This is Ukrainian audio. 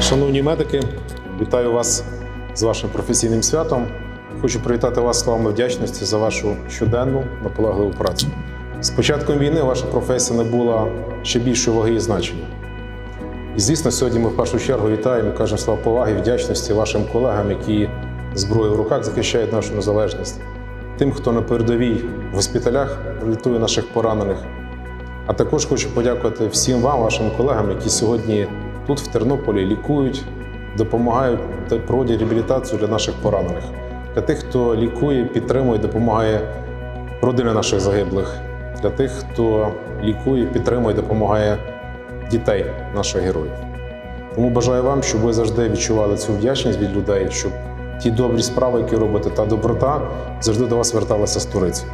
Шановні медики, вітаю вас з вашим професійним святом. Хочу привітати вас словами вдячності за вашу щоденну наполегливу працю. З початком війни ваша професія набула ще більшої ваги і значення. І звісно, сьогодні ми в першу чергу вітаємо і кажемо слова поваги вдячності вашим колегам, які зброєю в руках захищають нашу незалежність, тим, хто на передовій в госпіталях рятує наших поранених. А також хочу подякувати всім вам, вашим колегам, які сьогодні тут, в Тернополі, лікують, допомагають проводять реабілітацію для наших поранених, для тих, хто лікує, підтримує, допомагає родини наших загиблих, для тих, хто лікує, підтримує, допомагає дітей наших героїв. Тому бажаю вам, щоб ви завжди відчували цю вдячність від людей, щоб ті добрі справи, які робите, та доброта завжди до вас верталася з Туриції.